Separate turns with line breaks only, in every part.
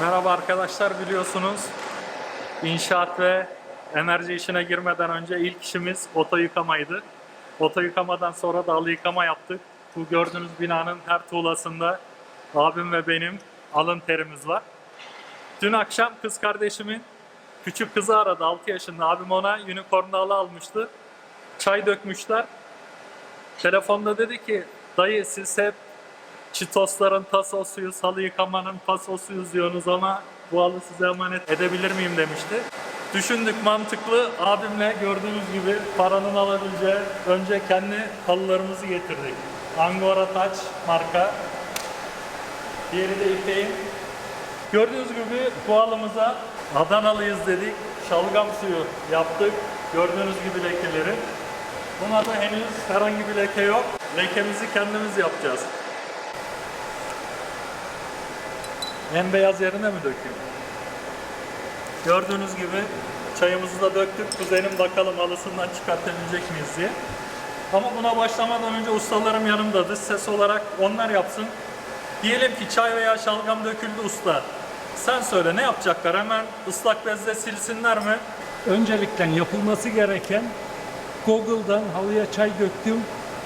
Merhaba arkadaşlar biliyorsunuz inşaat ve enerji işine girmeden önce ilk işimiz oto yıkamaydı. Oto yıkamadan sonra da halı yıkama yaptık. Bu gördüğünüz binanın her tuğlasında abim ve benim alın terimiz var. Dün akşam kız kardeşimin küçük kızı aradı 6 yaşında. Abim ona unicorn halı almıştı. Çay dökmüşler. Telefonda dedi ki dayı siz hep Çitosların tasosuyuz, halı yıkamanın tasosuyuz diyorsunuz ama bu halı size emanet edebilir miyim demişti. Düşündük mantıklı. Abimle gördüğünüz gibi paranın alabileceği önce kendi halılarımızı getirdik. Angora Taç marka. Diğeri de İpek'in. Gördüğünüz gibi bu halımıza Adanalıyız dedik. Şalgam suyu yaptık. Gördüğünüz gibi lekeleri. Buna da henüz herhangi bir leke yok. Lekemizi kendimiz yapacağız. En beyaz yerine mi dökeyim? Gördüğünüz gibi çayımızı da döktük. Kuzenim bakalım halısından çıkartabilecek miyiz diye. Ama buna başlamadan önce ustalarım yanımda. Dış ses olarak onlar yapsın. Diyelim ki çay veya şalgam döküldü usta. Sen söyle ne yapacaklar? Hemen ıslak bezle silsinler mi?
Öncelikle yapılması gereken Google'dan halıya çay döktüm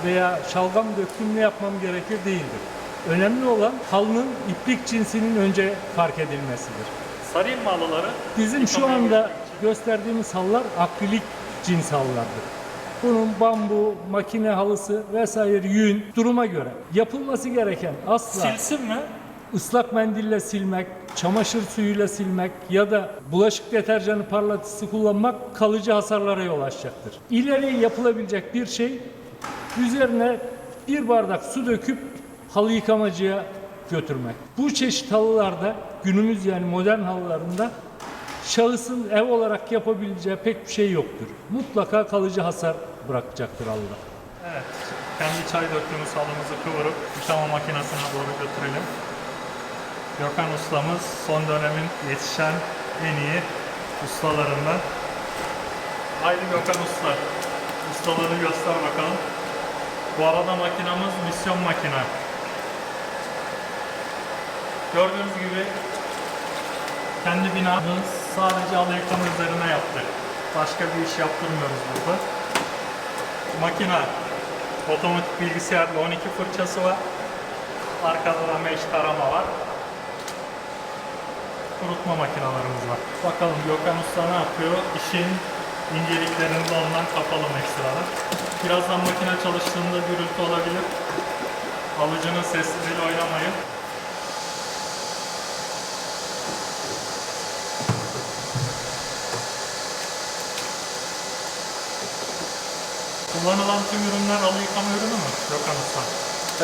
veya şalgam döktüm ne yapmam gerekir değildir. Önemli olan halının iplik cinsinin önce fark edilmesidir.
Sarayım mı halıları?
Bizim şu
Yıkamaya
anda
geçmek için.
gösterdiğimiz halılar akrilik cins halılardır. Bunun bambu, makine halısı vesaire yün duruma göre yapılması gereken asla
Silsin mi?
ıslak mendille silmek, çamaşır suyuyla silmek ya da bulaşık deterjanı parlatıcısı kullanmak kalıcı hasarlara yol açacaktır. İleri yapılabilecek bir şey üzerine bir bardak su döküp halı yıkamacıya götürmek. Bu çeşit halılarda günümüz yani modern halılarında şahısın ev olarak yapabileceği pek bir şey yoktur. Mutlaka kalıcı hasar bırakacaktır halıda.
Evet. Kendi çay döktüğümüz halımızı kıvırıp yıkama makinesine doğru götürelim. Gökhan ustamız son dönemin yetişen en iyi ustalarından. Haydi Gökhan usta. Ustaları göster bakalım. Bu arada makinamız misyon makine. Gördüğünüz gibi kendi binamız sadece halı yıkama üzerine yaptık. Başka bir iş yaptırmıyoruz burada. Makina otomatik bilgisayarlı 12 fırçası var. Arkada da mesh tarama var. Kurutma makinalarımız var. Bakalım Gökhan Usta ne yapıyor? İşin inceliklerini de ondan kapalım ekstradan. Birazdan makine çalıştığında gürültü olabilir. Alıcının sessizliğiyle oynamayın. Kullanılan tüm ürünler alı yıkama ürünü mü? Gökhan Usta.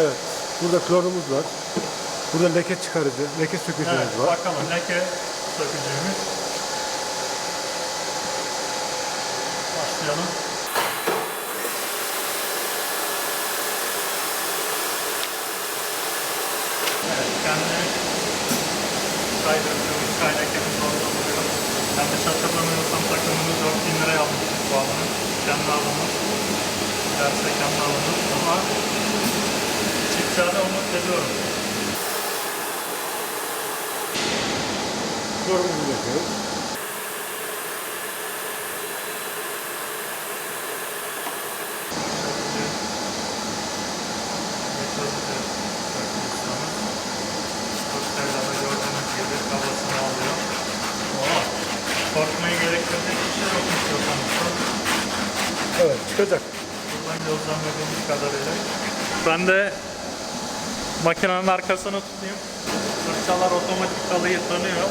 Evet. Burada klorumuz var. Burada leke çıkarıcı, leke sökücümüz
Evet,
var.
bakalım leke sökücüğümüz. Başlayalım. Evet, kendi çay lekemiz orada duruyor. Yanlış hatırlamıyorsam takımını 4000 liraya almıştık bu alımı. Kendi alımız. Derse kendi alımız ama çıkacağını umut ediyorum.
Klorumuzu döküyoruz.
Korkmayı gerektirecek bir şey yokmuş Gökhan
Evet, çıkacak.
Buradan gözlemlediğimiz kadarıyla. Ben de makinenin arkasını tutayım. Fırçalar otomatik halıyı tanıyor.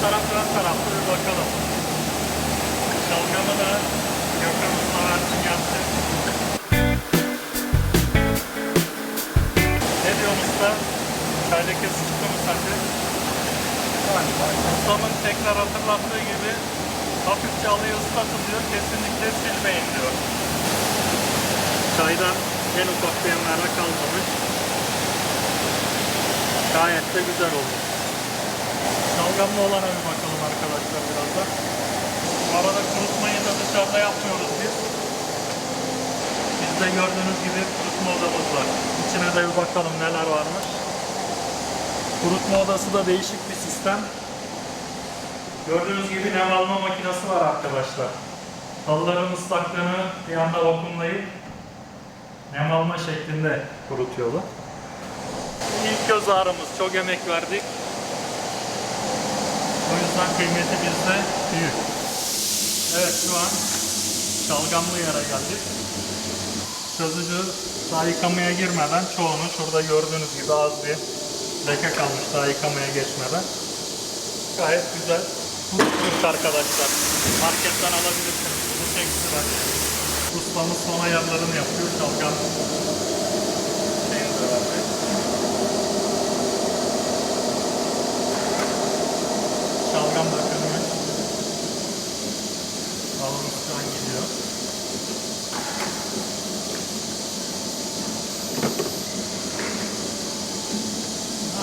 Taraf ön tarafta bir bakalım. Şalgamı da Gökhan Usta versin yaptı. Ne diyorsun usta? Çay lekesi çıktı mı sence? Ustamın tekrar hatırlattığı gibi hafifçe alıyı ıslatılıyor. Kesinlikle silmeyin diyor. Çaydan en ufak bir emare kalmamış. Gayet de güzel oldu. Şalgamlı olana bir bakalım arkadaşlar biraz da. Bu arada kurutmayı da dışarıda yapmıyoruz biz. Bizde gördüğünüz gibi kurutma odamız var. İçine de bir bakalım neler varmış. Kurutma odası da değişik bir sistem. Gördüğünüz gibi nem alma makinesi var arkadaşlar. Halıların ıslaklığını bir anda vakumlayıp nem alma şeklinde kurutuyorlar. İlk göz ağrımız. Çok emek verdik. O yüzden kıymeti bizde büyük. Evet şu an şalgamlı yere geldik. Çözücü daha yıkamaya girmeden çoğunu şurada gördüğünüz gibi az bir leke kalmış daha yıkamaya geçmeden. Gayet güzel. Kurutmuş arkadaşlar. Marketten alabilirsiniz. Bu ekstra. Ustamız son ayarlarını yapıyor. Şalgam şeyini de verdi. Dökülmüş. Balımız şu an gidiyor.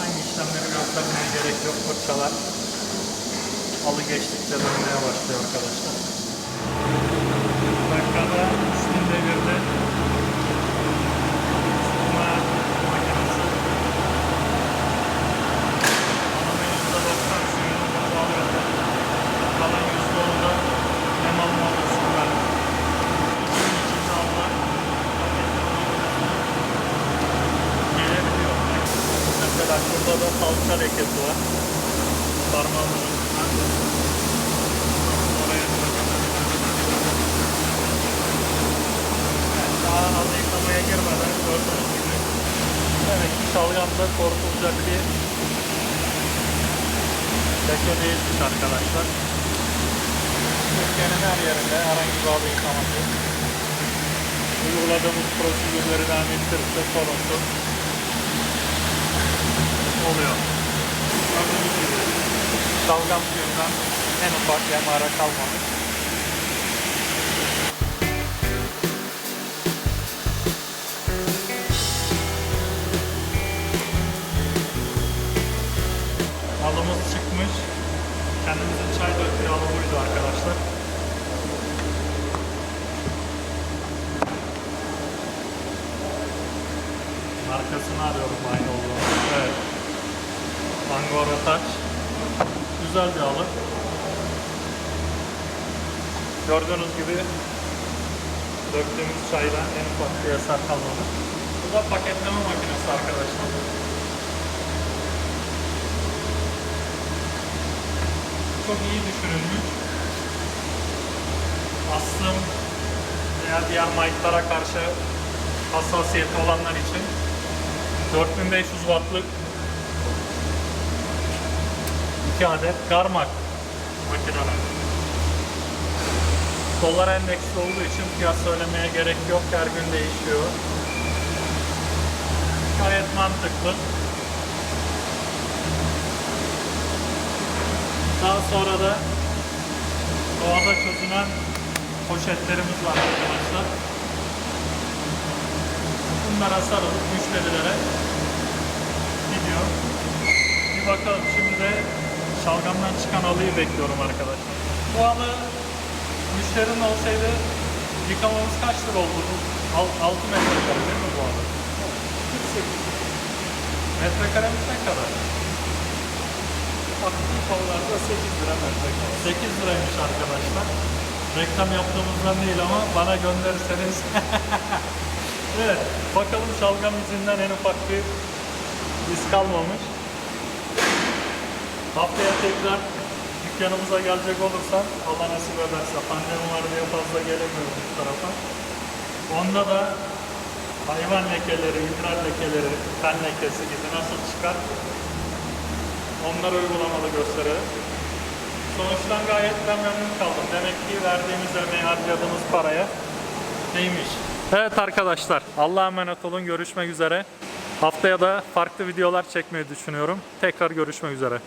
Aynı işlemleri göstermeye gerek yok. Fırçalar alı geçtikçe dönmeye başlıyor arkadaşlar. Şurada da salça lekesi var. Parmağımın daha az yıkamaya girmeden gördüğünüz gibi. Demek ki şalgamda korkulacak bir leke değilmiş arkadaşlar. Türkiye'nin her yerinde herhangi bir alı yıkaması uyguladığımız prosedürleri devam ettirirse sorunsuz oluyor. Gördüğünüz gibi şalgam suyundan en ufak emare kalmamış. Halımız çıkmış. Kendimizin çay döktüğü halı buydu arkadaşlar. Markasını arıyorum aynı olduğunu. Evet. Angora Touch. Güzel bir halı. Gördüğünüz gibi döktüğümüz çaydan en ufak bir eser kalmadı. Bu da paketleme makinesi arkadaşlar. Çok iyi düşünülmüş. Aslım veya diğer mic'lara karşı hassasiyeti olanlar için 4500 wattlık 2 adet Garmak makineler. Dolar endeksli olduğu için fiyat söylemeye gerek yok. Her gün değişiyor. Gayet mantıklı. Daha sonra da doğada çözünen poşetlerimiz var arkadaşlar. Bunlara sarılıp müşterilere gidiyor. Bir bakalım şimdi de şalgamdan çıkan halıyı bekliyorum arkadaşlar. Bu halı müşterinin olsaydı yıkamamız kaç lira olurdu? 6 metrekare değil mi bu halı? 48. Metrekaremiz ne kadar? Aktif halılarda 8 lira metrekare. 8 liraymış arkadaşlar. Reklam yaptığımızdan değil ama bana gönderirseniz Evet, bakalım şalgam izinden en ufak bir iz kalmamış. Haftaya tekrar dükkanımıza gelecek olursam, Allah nasip ederse, pandemi var diye fazla gelemiyorum bu tarafa. Onda da hayvan lekeleri, idrar lekeleri, ten lekesi gibi nasıl çıkar, onları uygulamalı gösterelim. Sonuçtan gayet ben memnun kaldım. Demek ki verdiğimiz emeği harcadığımız paraya değmiş. Evet arkadaşlar Allah'a emanet olun görüşmek üzere. Haftaya da farklı videolar çekmeyi düşünüyorum. Tekrar görüşmek üzere.